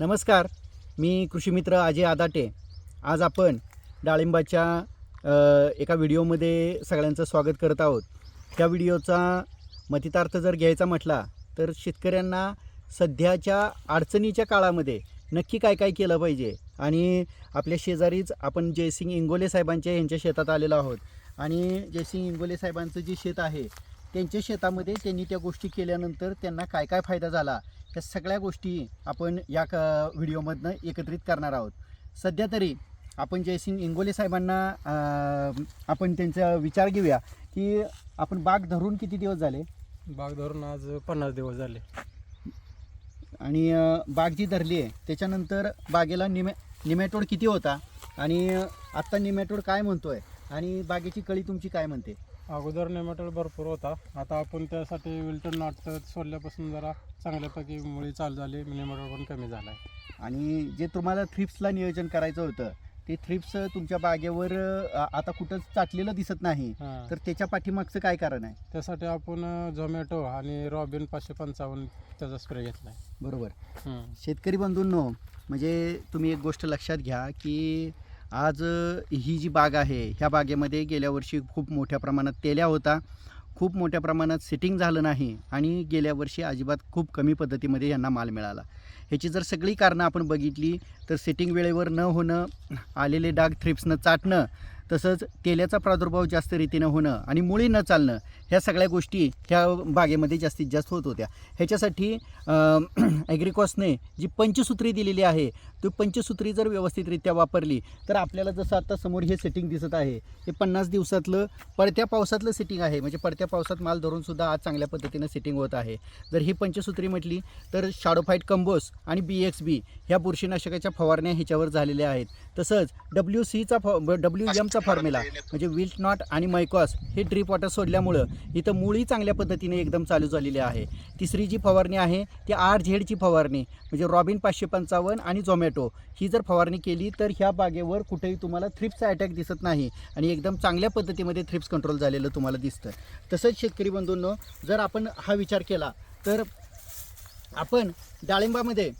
नमस्कार मी कृषीमित्र अजय आदाटे. आज आपण डाळिंबाच्या एका व्हिडिओमध्ये सगळ्यांचं स्वागत करत आहोत. त्या व्हिडिओचा मतितार्थ जर घ्यायचा म्हटला तर शेतकऱ्यांना सध्याच्या अडचणीच्या काळामध्ये नक्की काय काय केलं पाहिजे? आणि आपल्या शेजारीच आपण जयसिंग इंगोले साहेबांच्या यांच्या शेतात आलेलो आहोत. आणि जयसिंग इंगोले साहेबांचं जे शेत आहे त्यांच्या शेतामध्ये त्यांनी त्या गोष्टी केल्यानंतर त्यांना काय काय फायदा झाला त्या सगळ्या गोष्टी आपण या क व्हिडिओमधनं एकत्रित करणार आहोत. सध्या तरी आपण जयसिंग इंगोले साहेबांना आपण त्यांचा विचार घेऊया की आपण बाग धरून किती दिवस झाले? बाग धरून आज पन्नास दिवस झाले. आणि बाग जी धरली आहे त्याच्यानंतर बागेला निमे निमॅटोड किती होता? आणि आत्ता निमॅटोड काय म्हणतोय? आणि बागेची कळी तुमची काय म्हणते? अगोदर नेमाटोल भरपूर होता. आता आपण त्यासाठी विल्टन नाट सोडल्यापासून जरा चांगल्यापैकी मुळी चालू झाली नेमाटोल पण कमी झाला आहे आणि जे तुम्हाला थ्रिप्सला नियोजन करायचं होतं ते थ्रिप्स तुमच्या बागेवर अं, आता कुठंच चाटलेलं दिसत नाही हां. तर त्याच्या पाठीमागचं काय कारण आहे? त्यासाठी आपण झोमॅटो आणि रॉबिन पाचशे पंचावन्न त्याचा स्प्रे घेतला बरोबर. आहे शेतकरी बंधूंनो म्हणजे तुम्ही एक गोष्ट लक्षात घ्या की आज ही जी बाग आहे ह्या बागेमध्ये गेल्या वर्षी खूप मोठ्या प्रमाणात तेल्या होता. खूप मोठ्या प्रमाणात सिटिंग झालं नाही आणि गेल्या वर्षी अजिबात खूप कमी पद्धतीमध्ये यांना माल मिळाला. ह्याची जर सगळी कारणं आपण बघितली तर सिटिंग वेळेवर न होणं आलेले डाग थ्रिप्सनं चाटणं तसंच तेल्याचा प्रादुर्भाव जास्त रीतीनं होणं आणि मुळी न चालणं ह्या सगळ्या गोष्टी ह्या बागेमध्ये जास्तीत जास्त होत होत्या. ह्याच्यासाठी ॲग्रिकॉसने जी पंचसूत्री दिलेली आहे ती पंचसूत्री जर व्यवस्थितरित्या वापरली तर आपल्याला जसं आता समोर हे सेटिंग दिसत आहे हे पन्नास दिवसातलं पडत्या पावसातलं सेटिंग आहे. म्हणजे पडत्या पावसात माल धरून सुद्धा आज चांगल्या पद्धतीनं सेटिंग होत आहे. जर ही पंचसूत्री म्हटली तर शाडोफाईट कंबोस आणि बी एक्स बी ह्या बुरशीनाशकाच्या फवारण्या ह्याच्यावर झालेल्या आहेत. तसंच डब्ल्यू सीचा फॉ डब्ल्यू एमचा फॉर्म्युला म्हणजे विल्ट नॉट आणि मायकॉस हे ड्रीप वॉटर सोडल्यामुळं इथं मुळी चांगल्या पद्धतीने एकदम चालू झालेली आहे. तिसरी जी फवारणी आहे ती आर झेडची फवारणी म्हणजे रॉबिन पाचशे पंचावन्न आणि झोमॅटो. ही जर फवारणी केली तर ह्या बागेवर कुठेही तुम्हाला थ्रिप्सचा अटॅक दिसत नाही आणि एकदम चांगल्या पद्धतीमध्ये थ्रिप्स कंट्रोल झालेलं तुम्हाला दिसतं तसंच शेतकरी बंधूंनो जर आपण हा विचार केला तर आपण डाळिंबामध्ये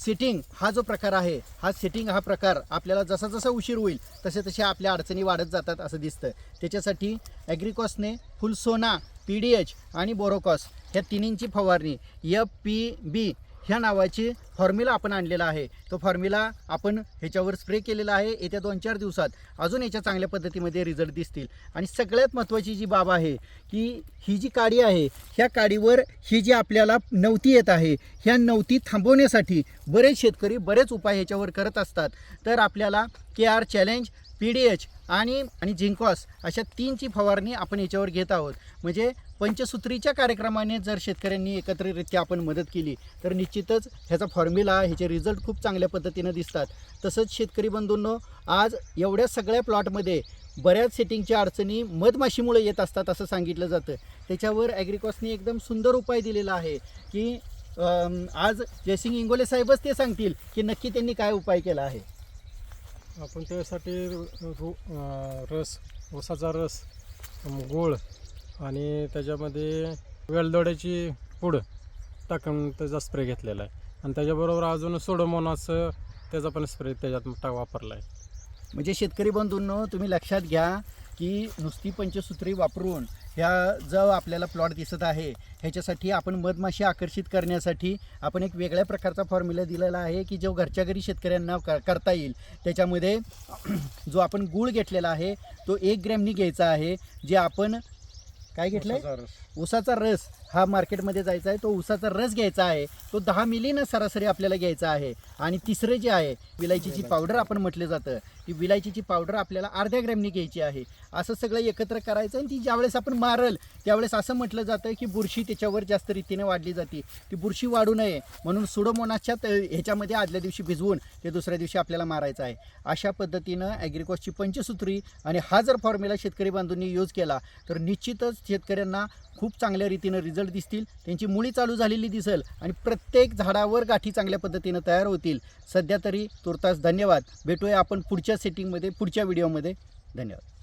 सिटिंग हा जो प्रकार आहे हा सिटिंग हा प्रकार आपल्याला जसा जसा उशीर होईल तसे तसे आपल्या अडचणी वाढत जातात असं दिसतं त्याच्यासाठी ॲग्रिकॉसने फुलसोना पी डी एच आणि बोरोकॉस ह्या तिन्हींची फवारणी एफ पी बी ह्या नावाची फॉर्म्युला आपण आणलेला आहे. तो फॉर्म्युला आपण ह्याच्यावर स्प्रे केलेला आहे. येत्या दोन चार दिवसात अजून याच्या चांगल्या पद्धतीमध्ये रिझल्ट दिसतील. आणि सगळ्यात महत्त्वाची जी बाब आहे की ही जी काडी आहे ह्या काडीवर ही जी आपल्याला नवती येत आहे ह्या नवती थांबवण्यासाठी बरेच शेतकरी बरेच उपाय ह्याच्यावर करत असतात. तर आपल्याला K R challenge P D H आणि आणि झिंकॉस अशा तीनची फवारणी आपण याच्यावर घेत आहोत. म्हणजे पंचसूत्रीच्या कार्यक्रमाने जर शेतकऱ्यांनी एकत्रितरित्या आपण मदत केली तर निश्चितच ह्याचा फॉर्म्युला ह्याचे रिझल्ट खूप चांगल्या पद्धतीनं दिसतात. तसंच शेतकरी बंधूंनो आज एवढ्या सगळ्या प्लॉटमध्ये बऱ्याच सेटिंगच्या अडचणी मधमाशीमुळे येत असतात असं सांगितलं जातं. त्याच्यावर ॲग्रिकॉसने एकदम सुंदर उपाय दिलेला आहे की आज जयसिंग इंगोले साहेबच ते सांगतील की नक्की त्यांनी काय उपाय केला आहे. आपण त्यासाठी रस ऊसाचा रस गोळ आणि त्याच्यामध्ये वेलदोड्याची पूड टाकून त्याचा स्प्रे घेतलेला आहे. आणि त्याच्याबरोबर अजून सोडोमोनाचं त्याचा पण स्प्रे त्याच्यात टा वापरला आहे. म्हणजे शेतकरी बंधूंनो तुम्ही लक्षात घ्या की नुसती पंचसूत्री वापरून ह्या जो आपल्याला प्लॉट दिसत आहे. ह्याच्यासाठी आपण मधमाशी आकर्षित करण्यासाठी आपण एक वेगळ्या प्रकारचा फॉर्म्युला दिलेला आहे की जो घरच्या घरी शेतकऱ्यांना क करता येईल. त्याच्यामध्ये जो आपण गूळ घेतलेला आहे तो एक ग्रॅमनी घ्यायचा आहे जे आपण काय घेतलं आहे ऊसाचा रस. उसाचा रस हा मार्केटमध्ये जायचा आहे तो उसाचा रस घ्यायचा आहे तो दहा मिलीनं सरासरी आपल्याला घ्यायचा आहे. आणि तिसरं जे आहे विलायचीची पावडर आपण म्हटलं जातं. ती विलायचीची पावडर आपल्याला अर्ध्या ग्रॅमनी घ्यायची आहे. असं सगळं एकत्र करायचं आणि ती ज्यावेळेस आपण मारल त्यावेळेस असं म्हटलं जातं की बुरशी त्याच्यावर जास्त रीतीने वाढली जाते. ती बुरशी वाढू नये म्हणून सुडोमोनाच्या त- ह्याच्यामध्ये आदल्या दिवशी भिजवून ते दुसऱ्या दिवशी आपल्याला मारायचं आहे. अशा पद्धतीनं ॲग्रिकॉसची पंचसूत्री आणि हा जर फॉर्म्युला शेतकरी बांधूंनी यूज केला तर निश्चितच शेतकऱ्यांना खूप चांगल्या रीतीनं रिझल्ट दिसतील त्यांची मुळी चालू झालेली दिसेल आणि प्रत्येक झाडावर गाठी चांगल्या पद्धतीनं तयार होतील. सध्या तरी तुर्तास धन्यवाद. भेटूया आपण पुढच्या सेटिंगमध्ये पुढच्या व्हिडिओमध्ये धन्यवाद.